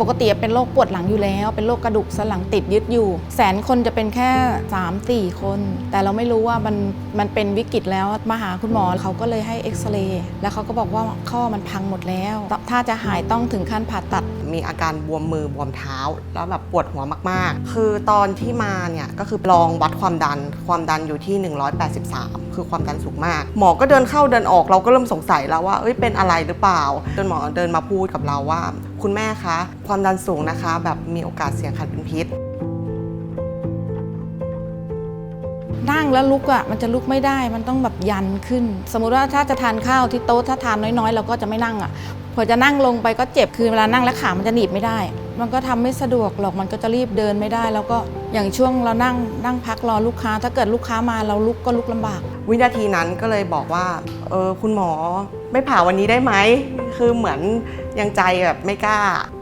ปกติเป็นโรคปวดหลังอยู่แล้ว เป็นโรคกระดูกสันหลังติดยึดอยู่ แสนคนจะเป็นแค่ 3 4 คน แต่เราไม่รู้ว่ามันมันเป็นวิกฤตแล้วมาหาคุณหมอเขาก็เลยให้เอ็กซเรย์แล้วเขาก็บอกว่าข้อมันพังหมดแล้ว ถ้าจะหายต้องถึงขั้นผ่าตัด มีอาการบวมมือบวมเท้า แล้วแบบปวดหัวมากๆ คือตอนที่มาเนี่ยก็คือลองวัดความดันความดันอยู่ที่ 183 คือความดันสูงมาก หมอก็เดินเข้าเดินออกเราก็เริ่มสงสัยแล้วว่าเอ้ยเป็นอะไรหรือเปล่าจนหมอเดินมาพูดกับเราว่าคุณแม่คะ ความดันสูงนะคะ แบบมีโอกาสเสี่ยงขัดเป็นพิษ นั่งแล้วลุกอะมันจะลุกไม่ได้มันต้องแบบยันขึ้น สมมุติว่าถ้าจะทานข้าวที่โต๊ะถ้าทานน้อยๆ เราก็จะไม่นั่งอะ พอจะนั่งลงไปก็เจ็บคือเวลานั่งแล้วขามันจะหนีบไม่ได้ มันก็ทำไม่สะดวกหรอกมันก็จะรีบเดินไม่ได้ แล้วก็อย่างช่วงเรานั่งนั่งพักรอลูกค้า ถ้าเกิดลูกค้ามาเราลุกก็ลุกลำบาก วินาทีนั้นก็เลยบอกว่าเออคุณหมอไม่ผ่าวันนี้ได้ไหมคือเหมือนยังใจแบบไม่กล้า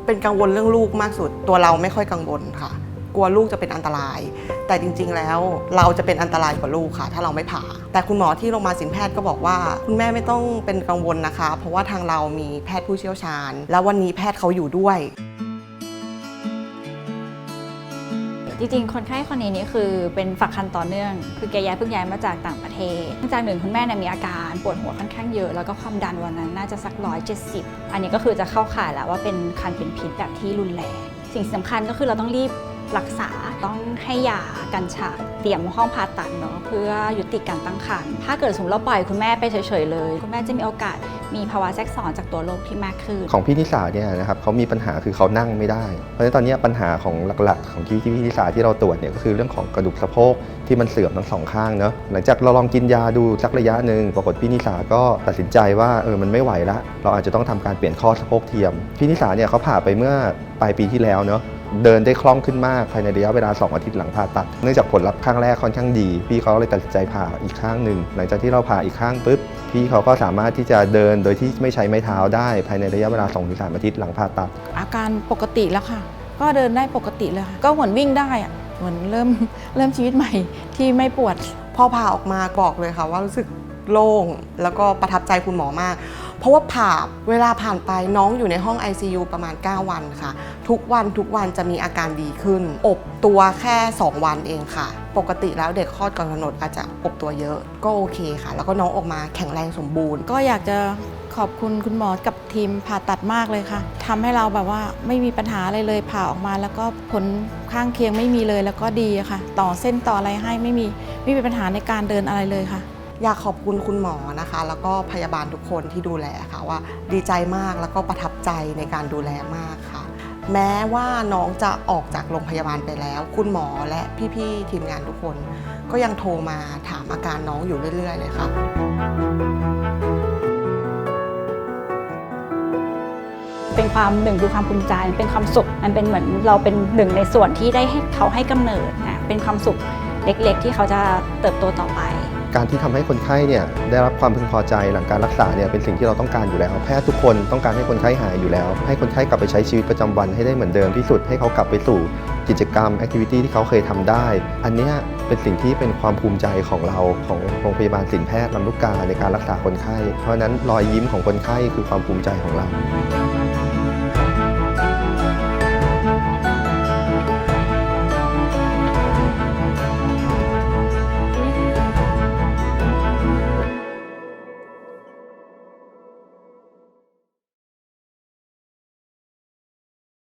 เป็นกังวลเรื่องลูกมากสุด ตัวเราไม่ค่อยกังวลค่ะ กลัวลูกจะเป็นอันตราย แต่จริง ๆ แล้วเราจะเป็นอันตรายกว่าลูกค่ะ ถ้าเราไม่ผ่า แต่คุณหมอที่โรงพยาบาลศิลปแพทย์ก็บอกว่า คุณแม่ไม่ต้องเป็นกังวลนะคะ เพราะว่าทางเรามีแพทย์ผู้เชี่ยวชาญ แล้ววันนี้แพทย์เขาอยู่ด้วยจริงๆ คนไข้คนนี้นี่คือเป็นฝักคันต่อเนื่อง คือแกย้ายเพิ่งย้ายมาจากต่างประเทศเนื่องจากหนึ่งคุณแม่เนี่ยมีอาการปวดหัวค่อนข้างเยอะ แล้วก็ความดันวันนั้นน่าจะสักร้อยเจ็ดสิบอันนี้ก็คือจะเข้าข่ายแล้วว่าเป็นคันเป็นพิษแบบที่รุนแรง สิ่งสำคัญก็คือเราต้องรีบ รักษาต้องให้ยากันฉาเตรียมห้องผ่าตัดเนาะเพื่อยุติการตั้งครรภ์ถ้าเกิดสมมติเราปล่อยคุณแม่ไปเฉยๆเลย คุณแม่จะมีโอกาสมีภาวะแทรกซ้อนจากตัวโรคที่มากขึ้น ของพี่นิสาเนี่ยนะครับเขามีปัญหาคือเขานั่งไม่ได้ เพราะฉะนั้นตอนนี้ปัญหาของหลักๆ ของที่ที่พี่นิสาที่เราตรวจเนี่ยก็คือเรื่องของกระดูกสะโพกที่มันเสื่อมทั้งสองข้างเนาะหลังจากเราลองกินยาดูสักระยะหนึ่งปรากฏพี่นิสาก็ตัดสินใจว่าเออมันไม่ไหวละเราอาจจะต้องทำการเปลี่ยนข้อสะโพกเทียมพี่นิสาเนี่ยเขาผ่าไปเมื่อปลายปีที่แล้วเนาะ เดินได้คล่องขึ้นมากภายในระยะเวลา 2 อาทิตย์หลังผ่าตัด เนื่องจากผลลัพธ์ข้างแรกค่อนข้างดี พี่เขาเลยตัดสินใจผ่าอีกข้างหนึ่ง หลังจากที่เราผ่าอีกข้างปุ๊บ พี่เขาก็สามารถที่จะเดินโดยที่ไม่ใช้ไม้เท้าได้ภายในระยะเวลา 2-3 อาทิตย์หลังผ่าตัด อาการปกติแล้วค่ะ ก็เดินได้ปกติเลยค่ะก็เหมือนวิ่งได้อะเหมือนเริ่มเริ่มชีวิตใหม่ที่ไม่ปวด พอผ่าออกมาบอกเลยค่ะว่ารู้สึกโล่งแล้วก็ประทับใจคุณหมอมากเพ ราะว่าผ่าเวลาผ่านไปน้องอยู่ในห้อง ICU ประมาณ 9 วันค่ะ ทุกวันทุกวันจะมีอาการดีขึ้น อบตัวแค่ 2 วันเองค่ะ ปกติแล้วเด็กคลอดก่อนกำหนดอาจจะอบตัวเยอะก็โอเคค่ะ แล้วก็น้องออกมาแข็งแรงสมบูรณ์ ก็อยากจะขอบคุณคุณหมอกับทีมผ่าตัดมากเลยค่ะทำให้เราแบบว่าไม่มีปัญหาอะไรเลยผ่าออกมา แล้วก็ผลข้างเคียงไม่มีเลยแล้วก็ดีค่ะ ต่อเส้นต่ออะไรให้ไม่มีไม่มีปัญหาในการเดินอะไรเลยค่ะ อยากขอบคุณคุณหมอนะคะ แล้วก็พยาบาลทุกคนที่ดูแลค่ะว่าดีใจมากแล้วก็ประทับใจในการดูแลมากค่ะ แม้ว่าน้องจะออกจากโรงพยาบาลไปแล้ว คุณหมอและพี่ๆทีมงานทุกคน ก็ยังโทรมาถามอาการน้องอยู่เรื่อยๆ เลยค่ะเป็นความหนึ่งคือความภูมิใจเป็นความสุขมันเป็นเหมือนเราเป็นหนึ่งในส่วนที่ได้ให้เขาให้กำเนิดนะเป็นความสุขเล็กๆ ที่เขาจะเติบโตต่อไป การที่ทำให้คนไข้เนี่ยได้รับความพึงพอใจหลังการรักษาเนี่ยเป็นสิ่งที่เราต้องการอยู่แล้ว แพทย์ทุกคนต้องการให้คนไข้หายอยู่แล้ว ให้คนไข้กลับไปใช้ชีวิตประจำวันให้ได้เหมือนเดิมที่สุดให้เขากลับไปสู่กิจกรรมแอคทิวิตี้ที่เขาเคยทำได้ อันนี้เป็นสิ่งที่เป็นความภูมิใจของเราของโรงพยาบาลศิลแพทย์ลำลูกกาในการรักษาคนไข้ เพราะนั้นรอยยิ้มของคนไข้คือความภูมิใจของเรา